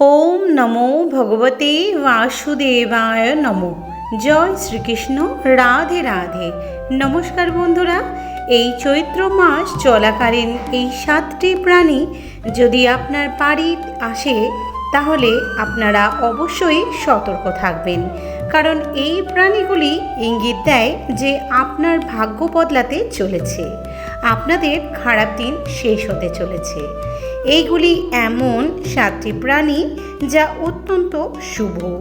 ওম নমো ভগবতে বাসুদেবায় নমো জয় শ্রীকৃষ্ণ রাধে রাধে নমস্কার বন্ধুরা, এই চৈত্র মাস চলাকালীন এই সাতটি প্রাণী যদি আপনার বাড়ি আসে, তাহলে আপনারা অবশ্যই সতর্ক থাকবেন। কারণ এই প্রাণীগুলি ইঙ্গিত দেয় যে আপনার ভাগ্য বদলাতে চলেছে। আপনাদের খারাপ দিন শেষ হতে চলেছে। এইগুলি এমন সাতটি প্রাণী যা অত্যন্ত শুভ।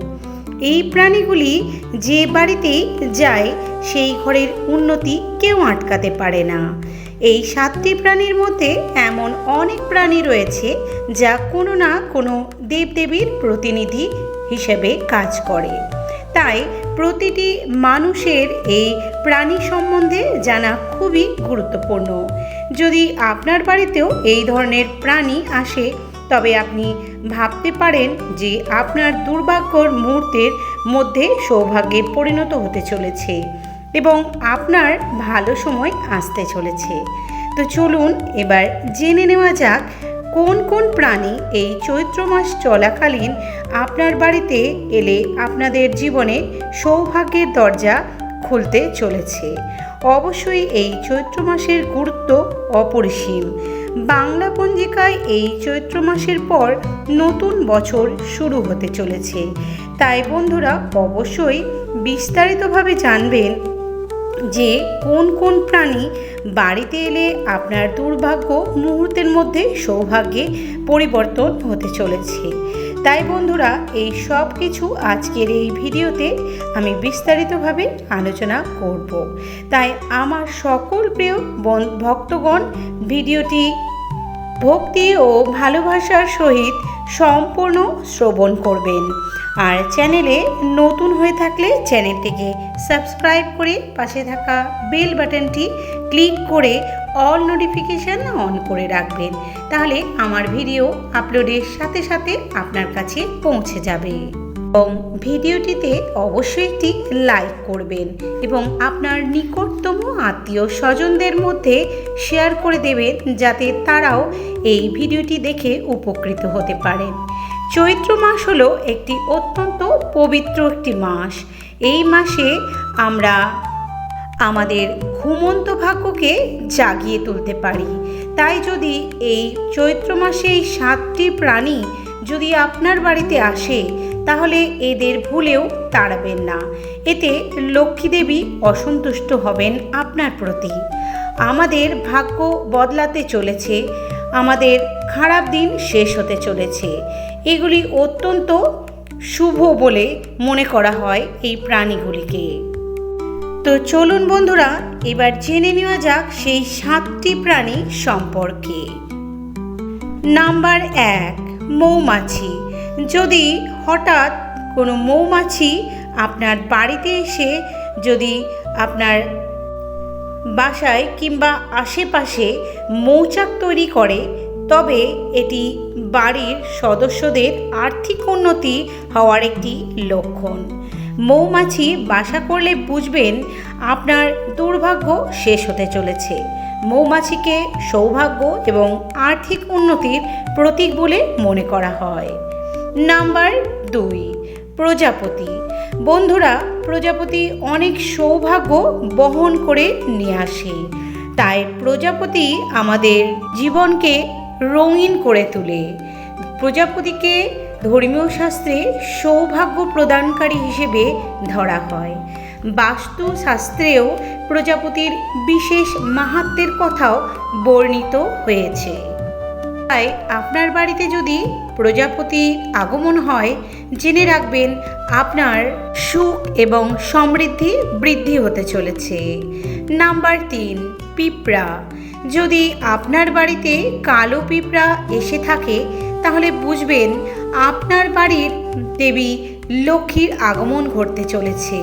এই প্রাণীগুলি যে বাড়িতেই যায়, সেই ঘরের উন্নতি কেউ আটকাতে পারে না। এই সাতটি প্রাণীর মধ্যে এমন অনেক প্রাণী রয়েছে যা কোনো না কোনো দেবদেবীর প্রতিনিধি হিসেবে কাজ করে। তাই প্রতিটি মানুষের এই প্রাণী সম্বন্ধে জানা খুবই গুরুত্বপূর্ণ। যদি আপনার বাড়িতেও এই ধরনের প্রাণী আসে, তবে আপনি ভাবতে পারেন যে আপনার দুর্ভাগ্যর মুহূর্তের মধ্যে সৌভাগ্যে পরিণত হতে চলেছে এবং আপনার ভালো সময় আসতে চলেছে। তো চলুন এবার জেনে নেওয়া যাক, কোন কোন প্রাণী এই চৈত্র মাস চলাকালীন আপনার বাড়িতে এলে আপনাদের জীবনে সৌভাগ্যের দরজা খুলতে চলেছে? অবশ্যই এই চৈত্র মাসের গুরুত্ব অপরিসীম। বাংলা পঞ্জিকায় এই চৈত্র মাসের পর নতুন বছর শুরু হতে চলেছে। তাই বন্ধুরা অবশ্যই বিস্তারিতভাবে জানবেন যে কোন কোন প্রাণী বাড়িতে এলে আপনার দুর্ভাগ্য মুহূর্তের মধ্যে সৌভাগ্যে পরিবর্তন হতে চলেছে। তাই বন্ধুরা, এই সব কিছু আজকের এই ভিডিওতে আমি বিস্তারিতভাবে আলোচনা করব। তাই আমার সকল প্রিয় ভক্তগণ, ভিডিওটি ভক্তি ও ভালোবাসার সহিত সম্পূর্ণ শ্রবণ করবেন। আর চ্যানেলে নতুন হয়ে থাকলে চ্যানেলটিকে সাবস্ক্রাইব করে পাশে থাকা বেল বাটনটি ক্লিক করে অল নোটিফিকেশান অন করে রাখবেন। তাহলে আমার ভিডিও আপলোডের সাথে সাথে আপনার কাছে পৌঁছে যাবে। এবং ভিডিওটিতে অবশ্যই একটি লাইক করবেন এবং আপনার নিকটতম আত্মীয় স্বজনদের মধ্যে শেয়ার করে দেবেন যাতে তারাও এই ভিডিওটি দেখে উপকৃত হতে পারেন। চৈত্র মাস হলো একটি অত্যন্ত পবিত্র একটি মাস। এই মাসে আমরা আমাদের ঘুমন্ত ভাগ্যকে জাগিয়ে তুলতে পারি। তাই যদি এই চৈত্র মাসে এই সাতটি প্রাণী যদি আপনার বাড়িতে আসে, তাহলে এদের ভুলেও তাড়াবেন না। এতে লক্ষ্মী দেবী অসন্তুষ্ট হবেন আপনার প্রতি। আমাদের ভাগ্য বদলাতে চলেছে, আমাদের খারাপ দিন শেষ হতে চলেছে। এগুলি অত্যন্ত শুভ বলে মনে করা হয় এই প্রাণীগুলিকে। তো চলুন বন্ধুরা, এবার জেনে নেওয়া যাক সেই সাতটি প্রাণী সম্পর্কে। নাম্বার এক, মৌমাছি। যদি হঠাৎ কোনো মৌমাছি আপনার বাড়িতে এসে যদি আপনার বাসায় কিংবা আশেপাশে মৌচাক তৈরি করে, তবে এটি বাড়ির সদস্যদের আর্থিক উন্নতি হওয়ার একটি লক্ষণ। মৌমাছি বাসা করলে বুঝবেন আপনার দুর্ভাগ্য শেষ হতে চলেছে। মৌমাছিকে সৌভাগ্য এবং আর্থিক উন্নতির প্রতীক বলে মনে করা হয়। নাম্বার দুই, প্রজাপতি। বন্ধুরা, প্রজাপতি অনেক সৌভাগ্য বহন করে নিয়ে আসে। তাই প্রজাপতি আমাদের জীবনকে রঙিন করে তোলে। প্রজাপতিকে ধর্মীয় শাস্ত্রে সৌভাগ্য প্রদানকারী হিসেবে ধরা হয়। বাস্তুশাস্ত্রেও প্রজাপতির বিশেষ মাহাত্মের কথাও বর্ণিত হয়েছে। তাই আপনার বাড়িতে যদি প্রজাপতি আগমন হয়, জেনে রাখবেন আপনার সুখ এবং সমৃদ্ধি বৃদ্ধি হতে চলেছে। নাম্বার তিন, পিঁপড়া। যদি আপনার বাড়িতে কালো পিঁপড়া এসে থাকে, তাহলে বুঝবেন আপনার বাড়ির দেবী লক্ষ্মীর আগমন ঘটতে চলেছে।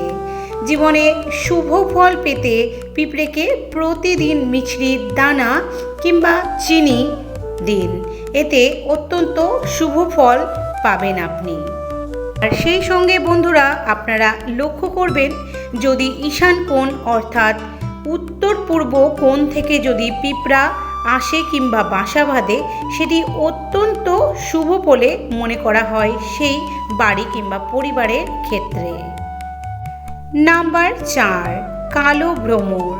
জীবনে শুভ ফল পেতে পিঁপড়েকে প্রতিদিন মিছরির দানা কিংবা চিনি দিন। এতে অত্যন্ত শুভ ফল পাবেন আপনি। আর সেই সঙ্গে বন্ধুরা, আপনারা লক্ষ্য করবেন, যদি ঈশান কোণ অর্থাৎ উত্তর পূর্ব কোণ থেকে যদি পিঁপড়া আসে কিংবা বাসা বাঁধে, সেটি অত্যন্ত শুভ বলে মনে করা হয় সেই বাড়ি কিংবা পরিবারের ক্ষেত্রে। নাম্বার চার, কালো ভ্রমর।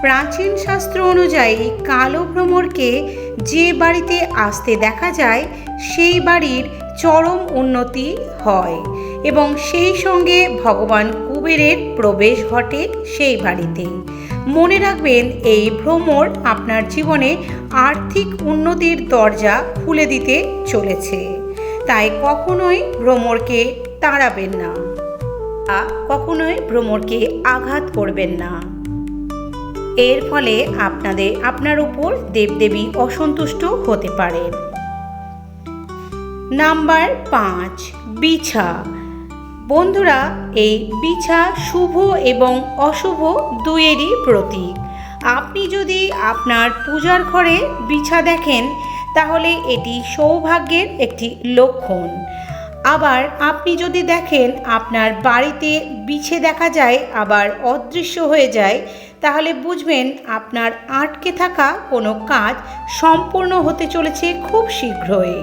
প্রাচীন শাস্ত্র অনুযায়ী কালো ভ্রমরকে যে বাড়িতে আসতে দেখা যায়, সেই বাড়ির চরম উন্নতি হয়। এবং সেই সঙ্গে ভগবান কুবেরের প্রবেশ ঘটে সেই বাড়িতে। মনে রাখবেন, এই ভ্রমর আপনার জীবনে আর্থিক উন্নতির দরজা খুলে দিতে চলেছে। তাই কখনোই ভ্রমরকে তাড়াবেন না। কখনোই ভ্রমরকে আঘাত করবেন না। এর ফলে আপনাদের, আপনার উপর দেবদেবী অসন্তুষ্ট হতে পারেন নাম্বার পাঁচ, বিছা। বন্ধুরা, এই বিছা শুভ এবং অশুভ দুয়েরই প্রতীক। আপনি যদি আপনার পূজার ঘরে বিছা দেখেন, তাহলে এটি সৌভাগ্যের একটি লক্ষণ। আবার আপনি যদি দেখেন আপনার বাড়িতে বিছে দেখা যায়, আবার অদৃশ্য হয়ে যায়, তাহলে বুঝবেন আপনার আটকে থাকা কোনো কাজ সম্পূর্ণ হতে চলেছে খুব শীঘ্রই।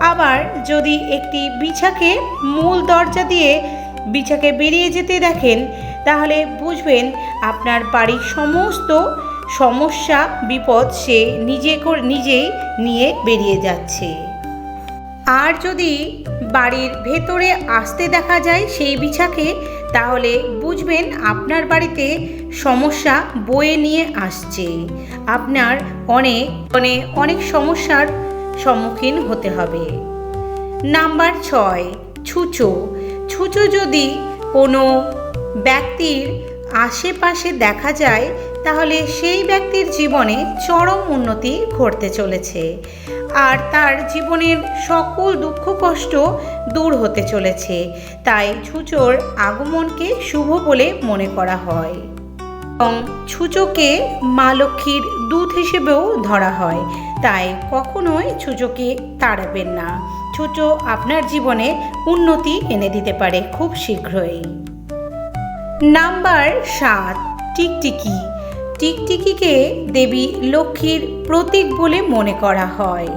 আবার যদি একটি বিছাকে মূল দরজা দিয়ে বিছাকে বেরিয়ে যেতে দেখেন, তাহলে বুঝবেন আপনার বাড়ির সমস্ত সমস্যা, বিপদ সে নিজে নিজেই নিয়ে বেরিয়ে যাচ্ছে। আর যদি বাড়ির ভেতরে আসতে দেখা যায় সেই বিছাকে, তাহলে বুঝবেন আপনার বাড়িতে সমস্যা বয়ে নিয়ে আসছে। আপনার অনেক মানে অনেক সমস্যার সম্মুখীন হতে হবে। নাম্বার ছয়, ছুঁচো। ছুঁচো যদি কোনো ব্যক্তির আশেপাশে দেখা যায়, তাহলে সেই ব্যক্তির জীবনে চরম উন্নতি ঘটতে চলেছে। আর তার জীবনের সকল দুঃখ কষ্ট দূর হতে চলেছে। তাই ছুঁচোর আগমনকে শুভ বলে মনে করা হয়। এবং ছুঁচোকে মা লক্ষ্মীর দূত হিসেবেও ধরা হয়। তাই কখনোই ছুচোকে তাড়াবেন না। ছুচো আপনার জীবনে উন্নতি এনে দিতে পারে খুব শীঘ্রই। নাম্বার সাত, টিকটিকি। টিকটিকিকে দেবী লক্ষ্মীর প্রতীক বলে মনে করা হয়।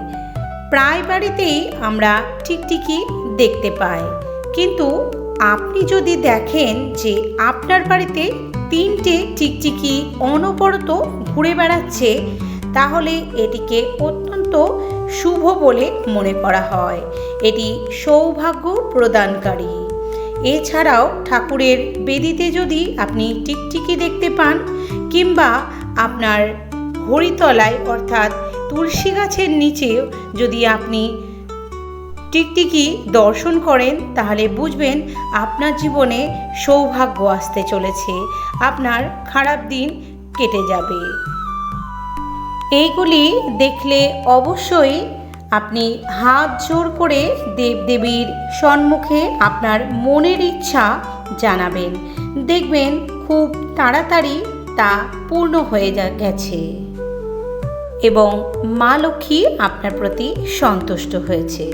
প্রায় বাড়িতেই আমরা টিকটিকি দেখতে পাই। কিন্তু আপনি যদি দেখেন যে আপনার বাড়িতে তিনটে টিকটিকি অনবরত ঘুরে বেড়াচ্ছে, তাহলে এটিকে অত্যন্ত শুভ বলে মনে করা হয়। এটি সৌভাগ্য প্রদানকারী। এছাড়াও ঠাকুরের বেদিতে যদি আপনি টিকটিকি দেখতে পান, কিংবা আপনার হরিতলায় অর্থাৎ তুলসী গাছের নিচেও যদি আপনি টিকটিকি দর্শন করেন, তাহলে বুঝবেন আপনার জীবনে সৌভাগ্য আসতে চলেছে। আপনার খারাপ দিন কেটে যাবে। এইগুলি দেখলে অবশ্যই আপনি হাত জোর করে দেবদেবীর সম্মুখে আপনার মনের ইচ্ছা জানাবেন। দেখবেন খুব তাড়াতাড়ি তা পূর্ণ হয়ে গেছে। এবং মা লক্ষ্মী আপনার প্রতি সন্তুষ্ট হয়েছে।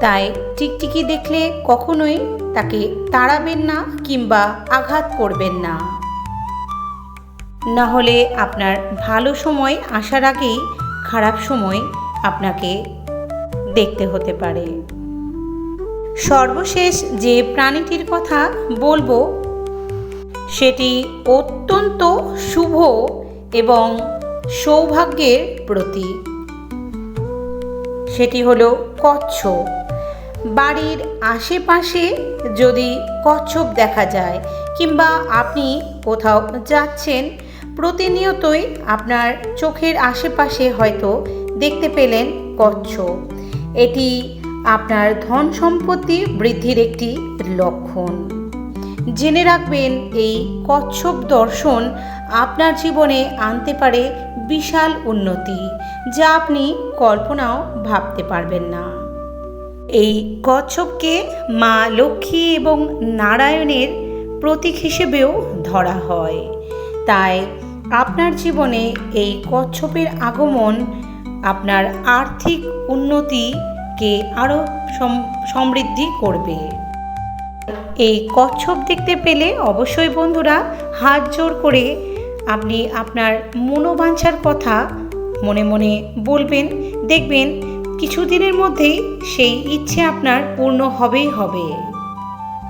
তাই টিকটিকি দেখলে কখনোই তাকে তাড়াবেন না কিংবা আঘাত করবেন না। না হলে আপনার ভালো সময় আসার আগেই খারাপ সময় আপনাকে দেখতে হতে পারে। সর্বশেষ যে প্রাণীটির কথা বলব, সেটি অত্যন্ত শুভ এবং সৌভাগ্যের প্রতীক সেটি হলো কচ্ছপ। বাড়ির আশেপাশে যদি কচ্ছপ দেখা যায় কিংবা আপনি কোথাও যাচ্ছেন, প্রতিনিয়তই আপনার চোখের আশেপাশে হয়তো দেখতে পেলেন কচ্ছপ। এটি আপনার ধন সম্পত্তি বৃদ্ধির একটি লক্ষণ। জেনে রাখবেন, এই কচ্ছপ দর্শন আপনার জীবনে আনতে পারে বিশাল উন্নতি, যা আপনি কল্পনাও ভাবতে পারবেন না। এই কচ্ছপকে মা লক্ষ্মী এবং নারায়ণের প্রতীক হিসেবেও ধরা হয়। তাই আপনার জীবনে এই কচ্ছপের আগমন, আপনার আর্থিক উন্নতিকে আরও সমৃদ্ধি করবে। এই কচ্ছপ দেখতে পেলে অবশ্যই বন্ধুরা হাত জোর করে আপনি আপনার মনোবাঞ্ছার কথা মনে মনে বলবেন, দেখবেন কিছুদিনের মধ্যেই সেই ইচ্ছে আপনার পূর্ণ হবেই হবে।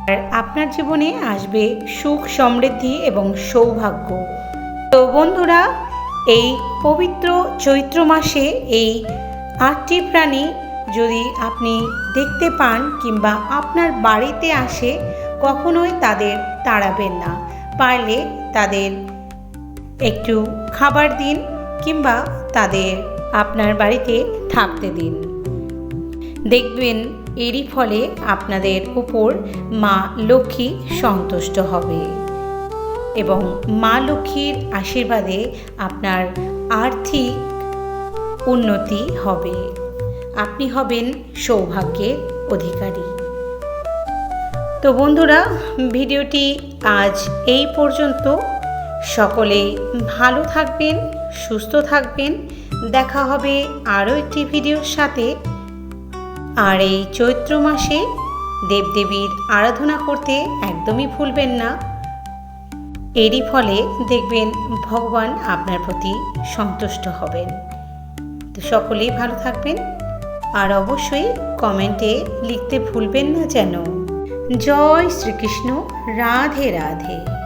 আর আপনার জীবনে আসবে সুখ সমৃদ্ধি এবং সৌভাগ্য। তো বন্ধুরা, এই পবিত্র চৈত্র মাসে এই আটটি প্রাণী যদি আপনি দেখতে পান কিংবা আপনার বাড়িতে আসে, কখনোই তাদের তাড়াবেন না। পারলে তাদের একটু খাবার দিন কিংবা তাদের আপনার বাড়িতে থাকতে দিন। দেখবেন এরই ফলে আপনাদের উপর মা লক্ষ্মী সন্তুষ্ট হবে এবং মা লক্ষ্মীর আশীর্বাদে আপনার আর্থিক উন্নতি হবে। আপনি হবেন সৌভাগ্যের অধিকারী। তো বন্ধুরা, ভিডিওটি আজ এই পর্যন্ত। সকলেই ভালো থাকবেন, সুস্থ থাকবেন। দেখা হবে আরও একটি ভিডিওর সাথে। আর এই চৈত্র মাসে দেবদেবীর আরাধনা করতে একদমই ভুলবেন না। এরই ফলে দেখবেন ভগবান আপনার প্রতি সন্তুষ্ট হবেন। তো সকলেই ভালো থাকবেন। আর অবশ্যই কমেন্টে লিখতে ভুলবেন না যেন। জয় শ্রীকৃষ্ণ, রাধে রাধে।